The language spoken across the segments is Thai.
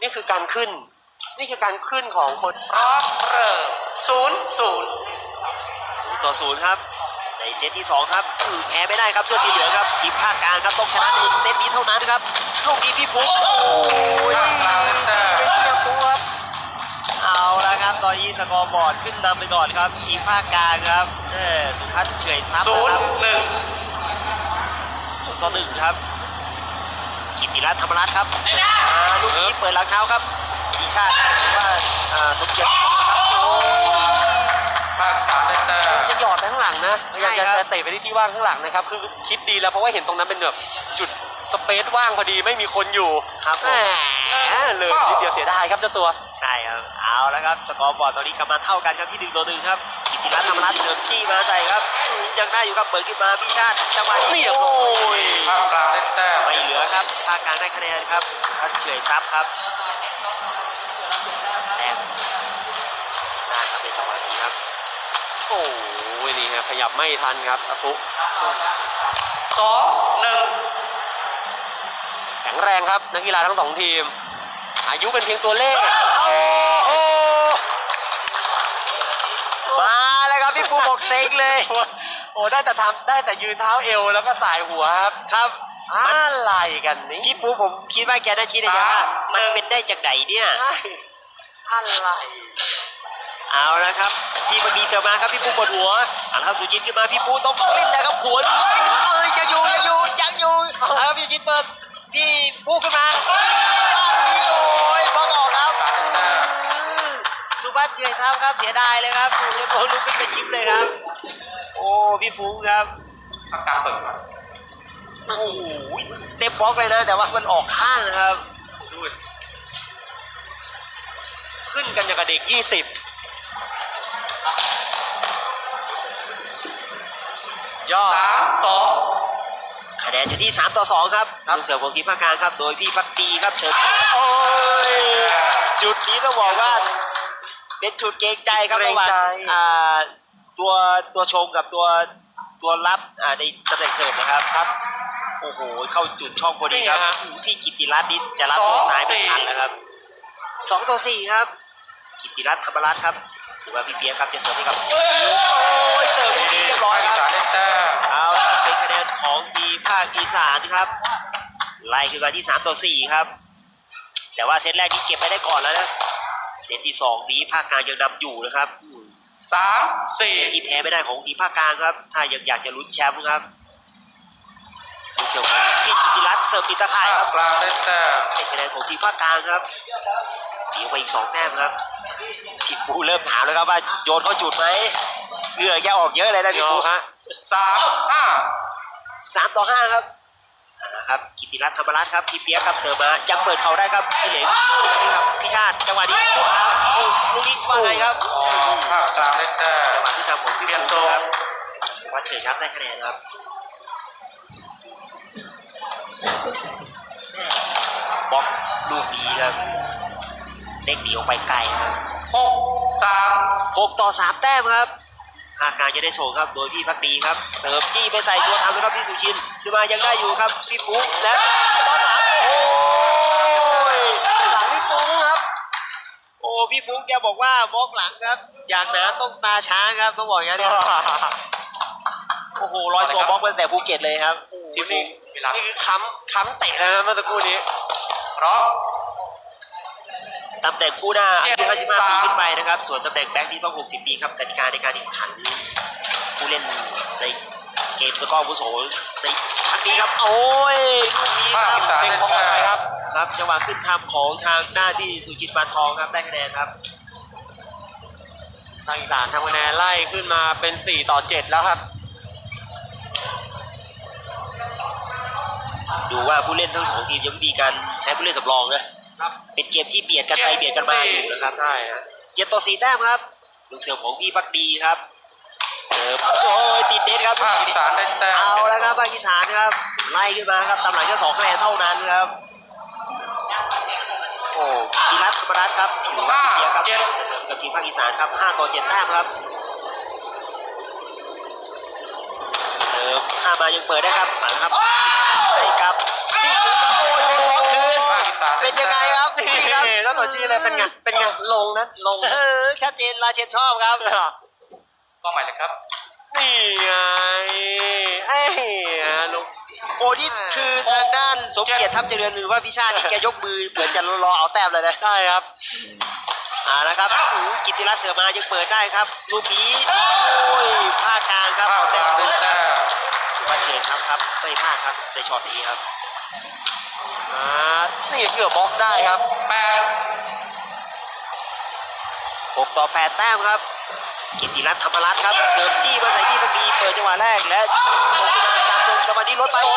นี่คือการขึ้น นี่คือการขึ้นของคนพร้อมเริ่มศูนย์ศูนย์ศูนย์ต่อศูนย์ครับในเซตที่สองครับอืมแพ้ไม่ได้ครับเสื้อสีเหลืองครับทีมภาคกลางครับต้องชนะในเซตนี้เท่านั้นครับลูกนี้พี่ฟุ๊กโอ้ยภาคกลางได้แต้มเป็นเกียร์ฟุ๊กครับเอาละครับตอนนี้สกอร์บอร์ดขึ้นนำไปก่อนครับทีมภาคกลางครับเออสุพัฒน์เฉอยทรัพย์ศูนะนคย์รับหนึ่งศูนย์ต่อหนึ่งครับ กิติรัตน์ธรรมรัตน์ครับอ่าลูกนี้เปิดหลังเท้าครับทีชาติครับหรือว่าอ่าสมเกียรติครับโอ้ยภาคสามได้แต้มจะหยอดไปข้างหลังนะพใช่ยายามครับจะเตะไปที่ที่ว่างข้างหลังนะครับ คือคิดดีแล้วเพราะว่าเห็นตรงนั้นเป็นแบบจุดสเปซว่างพอดีไม่มีคนอยู่ครับผแหมมเลยนิดเดียวเสียดายครับเจ้าตัว ใช่ครับเอาแล้วครับสกอร์บอร์ดตอนนี้กำลังเท่ากันครับที่หนึ่งต่อหนึ่งครับกิติรัตน์ธรรมรัตน์เสริมจี้มาใส่ครับอืม ยังได้อยู่ครับเปิดขึ้นมาพี่ชาติจังหวะนี้เรียบร้โอ้อยยภาคกลางได้แต้มไม่เหลือครับภาคกลางได้คะแนนครับทัดเฉยซับครับแต้มได้ครับในจังหวะนี้ครับโอ้ยนี่ฮะขยับไม่ทันครับอาปุสองหนึ่งแข็งแรงครับนักกีฬาทั้งสองทีม อายุเป็นเพียงตัวเลขโอ้โหมาแล้วครับพี่ปูบอกเซ็งเลย โอ้ได้แต่ทำได้แต่ยืนเท้าเอวแล้วก็สายหัวครับครับอะไรกันนี่พี่ปูผมคิดว่าแกน่าคิดในใจว่ามันเป็นได้จากไหนเนี่ยอะไรเอาละครับพี่มันมีเสือมาครับพี่ปูปวดหัวเอาละครับสุจิตขึ้นมาพี่ปูต้องเล่นแล้วครับหัวเอ้ยยังอยู่ยังอยู่ยังอยู่เอาละครับพี่สุจิตเปิดพี่ปูขึ้นมาโอ้ยบอลออกครับอืมสุภัชเฉยทราบครับเสียดายเลยครับโอ้ยโอ้ลุกขึ้นไปยิ้มเลยครับโอ้พี่ฟูครับภาคกลางฝึกครับโอ้โหเต็มบล็อกเลยนะ แต่ว่ามันออกข้างนะครับ ดูดิขึ้นกันอย่างกับเด็กยี่สิบยอดสามสองคะแนนอยู่ที่ 3 ต่อ 2 ครับลูกเสือของทีมภาคกลางครับ โดยพี่พักดีครับเชิญโอ้ยจุดนี้ก็บอกว่า เป็นจุดเกรงใจครับระหว่างอ่า ตัวตัวชงกับตัวตัวรับอ่าในตำแหน่งเสิร์ฟนะครับครับโอ้โหเข้าจุดช่องพอดีครับพี่กิติรัตน์นี่จะรับตัวซ้ายไม่ทันแล้วครับ สองต่อสี่ครับ กิติรัตน์ธรรมรัตน์ครับหรือว่าพี่เปียกครับจะเสิร์ฟให้กับโอ้ยเสิร์ฟดีเรียบร้อภายคคอีรับสานได้แต้มเอาละครับเป็นคะแนนของทีมภาคอีสานครับไล่ขึ้นมาที่ 3 ต่อ 4 ครับ แต่ว่าเซตแรกนี้เก็บไปได้ก่อนแล้วนะ เซตที่ 2 นี้ภาคกลางยังนำอยู่นะครับอืม สามสี่เซตที่แพ้ไม่ได้ของทีมภาคกลางครับ ถ้ายังอยากจะลุ้นแชมป์ครับลูกเสือของพี่กิติรัตน์เสิร์ฟติดตะข่ายภาคครับกลางได้แต้มเป็นคะแนนของทีมภาคกลางครับตีไปอีกสองแต้มครับพี่ปูเริ่มถามแล้วครับว่าโยนเข้าจุดไหมเหงื่อแกออกเยอะเลยนะพี่ปูฮะสามห้าสามต่อห้าครับนะครับกิติรัตน์ธรรมรัตน์ครับพี่เปียกครับเสิร์ฟมายังเปิดเขาได้ครับพี่เหลงนี่ครับพี่ชาติจังหวะนี้ครับโอ้ลูกนี้ว่าไงครับอ๋อ ภาคกลางได้แต้มจังหวะที่ทำของพี่เปลี่ยนฟูทรงครับสุวัชเฉยชับได้คะแนนครับบล็อกลูกนี้ครับเด็กหนีออกไปไกลครับหกสามหกต่อสามแต้มครับภาคกลางจะได้ส่งครับโดยพี่พักดีครับ เสิร์ฟจี้ไปใส่ตัวทำนะครับพี่สุชินขึ้นมายังได้อยู่ครับพี่ปุ๊และบอลหลังโอ้ย หลังนี่ฟุ้งครับ โอ้ พี่ฟุ๊กแกบอกว่าบล็อกหลังครับ อย่างหนาต้องตาช้างครับต้องบอกอย่างนี้นโอ้โหลอยตัวบล็อกมาตั้งแต่ภูเก็ตเลยครับที่พี่ฟุ้ฟุ๊งกเวลา นี่คือค้ำค้ำเตะนะเมื่อสักครู่นี้พร้อม ตำแหน่งคู่หน้าอาเจ็ยุด55สามปีขึ้นไปนะครับ ส่วนตำแหน่งแบ็คที่ต้อง 60 ปีครับกติกาในการแข่งขันผู้เล่นในเกมตะกร้ออาวุโสในครั้งนี้ครับ โอ้ยลูกนี้ ครับครับจังหวะขึ้นทำของทางหน้าที่สุจิตปานทองครับได้คะแนนครับทางอีสานทำคะแนนไล่ขึ้นมาเป็น 4 ต่อ 7 แล้วครับ ดูว่าผู้เล่นทั้งสองทีมยังมีการใช้ผู้เล่นสำรองนะครับเป็นเกมที่เบียดกันไปเบียดกันมาอยู่นะครับใช่ฮะเจ็ดต่อสี่แต้มครับลูกเสิร์ฟของพี่พักดีครับ เสิร์ฟโอ้ยติดเน็ตครับภาคอีสานได้แต้มเอาแล้วครับภาคอีสานครับไล่ขึ้นมาครับตำหลังแค่สองคะแนนเท่านั้นครับ โอ้พีรัตน์ธรรมรัตน์ครับถือว่าพี่เบียร์ครับจะเสิร์ฟกับทีมภาคอีสานครับห้าต่อเจ็ดแต้มครับเสิร์ฟข้ามายังเปิดได้ครับมาแล้วครับให้กับพี่ฟูครับโอ้ยเป็นบล็อกคืนภาคอีสานได้เป็นยังไงครับนี่ครับชี้เลยเป็นไงเป็นไงลงนะลงเออชัดเจนลาเชนชอบครับก็หมายเลยครับนี่ไงไอ้ลูก โอ้นี่คือทางด้านสมเกียรติทัพเจริญหรือว่าพิชาตินี่แกยกมือเหมือนจะรอเอาแต้มเลยนะได้ครับเอ่านะครับอู้หูกิตติรัตน์เสือมายังเปิดได้ครับ ลูกนี้โอ้ยภาคกลางครับภาคกแต่ลางได้แต้มสุวัชเชนครับครับไม่พลาดครับในช็อตนี้ครับอ่านี่เกือบบล็อกได้ครับแปด6ต่อ8แต้มครับ กิตติรัตน์ธรรมรัตน์ครับเสริมจี้มาใส่ที่พักดีเปิดจังหวะแรกและส่งขึ้นมาตามชมจังหวะนี้รถไปโอ้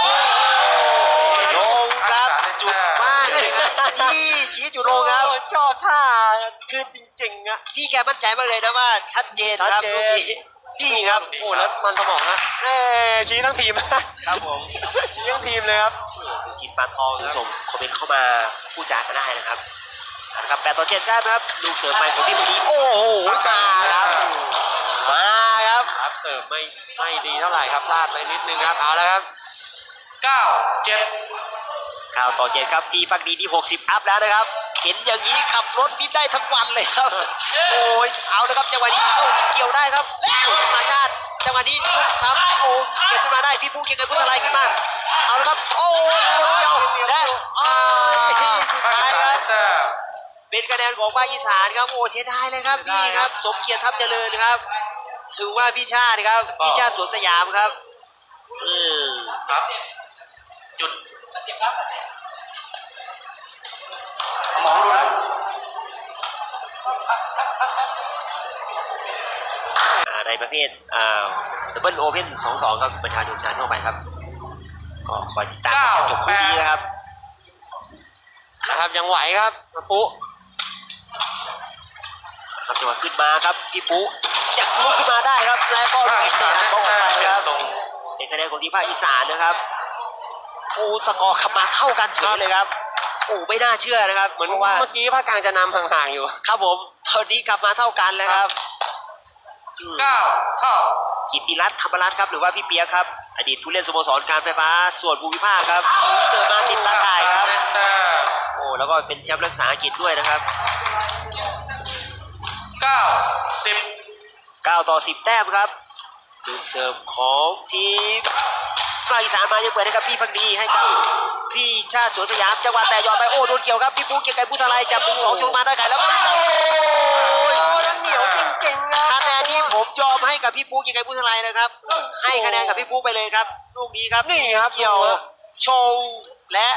ลงครับจุดมากเลยครับที่ชี้จุดลงครับชอบท่าคือจริงๆอะพี่แกมั่นใจมากเลยนะว่าชัดเจนครับชัดเจนลูกนี้นี่ครับโอ้แล้วมันสมองนะเอ้ชี้ทั้งทีมครับผมชี้ทั้งทีมเลยครับสุจินปานทองส่งคอมเมนต์เข้ามาพูดจากันได้นะครับ เอาละครับ8ต่อ7ได้ครับลูกเสิร์ฟไปของพี่พอดีโอ้โหมาครับมาครับครับเสิร์ฟไม่ไม่ดีเท่าไหร่ครับพลาดไปนิดนึงครับเอาแล้วครับเก้าเจ็ดข่าวต่อเจ็ดครับทีพักดีที่60อัพแล้วนะครับ เห็นอย่างนี้ขับรถนี่ได้ทั้งวันเลยครับ โอ้ยเอาละครับจังหวะนี้เอ้าเกี่ยวได้ครับมาชาติจังหวะนี้ลูกครับโอ้เก็บขึ้นมาได้พี่ผู้เก็บเงินพุทธอะไรขึ้นมาเอาละครับโอ้ยเดียวและโอ้ยสุดภาคท้าย เป็นคะแนนของภาคอีสานครับโอ้เสียดายเลยครับนี่ครับ สมเกียรติทัพเจริญครับ ถือว่าพี่ชาติครับพี่ชาติสวนสยามครับอืมครับจุดเอาหมองดูนะอ่าในประเภทอ่าดับเบิลโอเพนสองสองครับประชาชนชาติทั่วไปครับ ก็คอยติดตามกันจบคู่นี้นะครับนะครับยังไหวครับปุ๊ ครับจังหวะขึ้นมาครับพี่ปุ๊จะลุกขึ้นมาได้ครับ แล้วก็ภาลูคกอีนี้สานเตะได้บอลแต้ออกมไปเป็นตรงครับเป็นคะแนนของทีมภาคอีสานนะครับโอ้สกอร์ขับมาเท่ากันเฉยเลยครับโอ้ไม่น่าเชื่อนะครับ เหมือนพราะว่าเมื่อกี้ภาคกลางจะนำห่างๆอยู่ ครับผมตอนนี้กลับมาเท่ากันแล้วครับอืมเก้าเท่ากิตติรัตน์ธรรมรัตน์ครับหรือว่าพี่เปียกครับ อดีตผู้เล่นสโมสรการไฟฟ้า ส่วนภูมิภาคครับเสิร์ฟมาติดตาข่ายครับได้แต้มโอ้แล้วก็เป็นแชมป์รักษาอังกฤษด้วยนะครับ เก้าสิบ9 ต่อ 10 แต้มครับลูกเสิร์ฟของทีมภาคอีสานมายังเปิดให้กับพี่พักดีให้กับพี่ชาติสวนสยามจังหวะแต่ยอดไปโอ้โดนเกี่ยวครับพี่ปูเกียร์ไก่พุทธาลัยจับหนึ่งสองชงมาได้ไก่แล้วก็โอ้ยนั่นเหนียวจริงๆครับคะแนนนี้ผมยอมให้กับพี่ปูเกียร์ไก่พุทธาลัยนะครับ ให้คะแนนกับพี่ปูไปเลยครับลูกนี้ครับนี่ครับเกี่ยวโชว์และ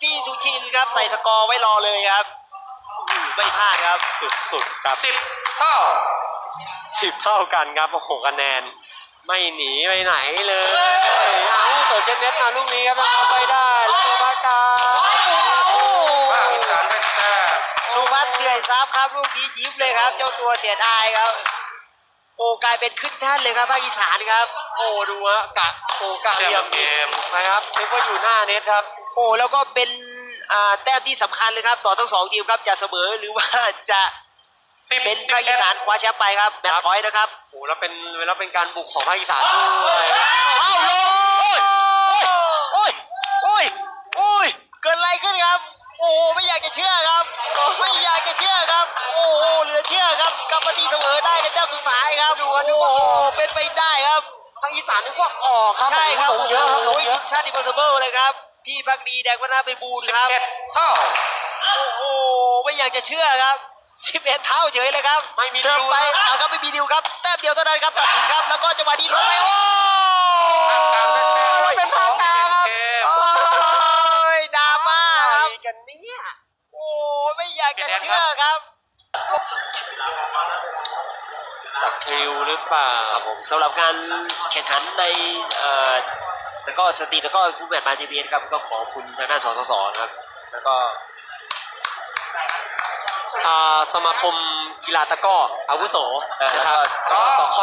พี่สุชินครับใส่สกอร์ไว้รอเลยครับอื้อไม่พลาดครับสุดๆครับสิบ เท่าสิบเท่ากันครับโอ้โหคะแนน ไม่หนีไปไหนเลยเอาเสิร์ฟเชนเน็ตมาลูกนี้ครับเอาไปได้แล้วดูภาคกลางภาคอีสานได้แต้มสุพัฒน์เฉื่อยทรัพย์ครับลูกนี้ยิ้มเลยครับ เจ้าตัวเสียดายครับ โอ้กลายเป็นขึ้นแท่านเลยครับภาคอีสานครับ โอ้ดูฮะกะโอ้กะเกเหลี่ยมมเกมนะครับนึกว่าอยู่หน้าเน็ตครับ โอ้แล้วก็เป็นอ่าแต้มที่สำคัญเลยครับ ต่อทั้งสองทีมครับจะเสมอหรือว่าจะ สิบเป็นสิบภาคอีเอ็ดสานคว้าแชมป์ไปครับแมตช์พอยต์นะครับโอ้แล้วเป็นแล้วเป็นการบุกของภาคอีสานด้วยเอ้าลงโอ้ยโอ้ยโอ้ยเกิดอะไรขึ้นครับ โอ้ไม่อยากจะเชื่อครับ ไม่อยากจะเชื่อครับ โอ้เหลือเชื่อครับกลับมาตีเสมอได้ในแต้มสุดท้ายครับดูดูโอ้เป็นไปได้ครับ ภาคอีสานนึกว่าออกครับใช่ครับลงเยอะครับลงโอ้ยเยอะชาติอิมพอสิเบิลเลยครับ พี่พักดีแดงวัฒนาไปบูลสิบครับ เอ็ดเท่า โอ้โหไม่อยากจะเชื่อครับ 11 เท่าเฉยเลยครับไม่มีเสิร์ฟดิวไปนะ เอาครับไม่มีดิวครับแต้มเดียวเท่านั้นครับตัดสินครับแล้วก็จังหวะนี้ลงไปโอ้ภาคกลางได้แต้มเป็นภาคกลางครับเกมโอ้ยดราม่าครับกันเนี่ยโอ้ไม่อยากจะเชื่อครับคลิวหรือเปล่าครับผมสำหรับการแข่งขันในเอ่อแต่ก็สตรีแล้วก็ฟูลแมตช์มาทีพีครับก็ขอบคุณทางด้านสสสนะครับ แล้วก็ อ่าสมาคมกีฬาตะกร้ออาวุโสนะครับแล้วก็สค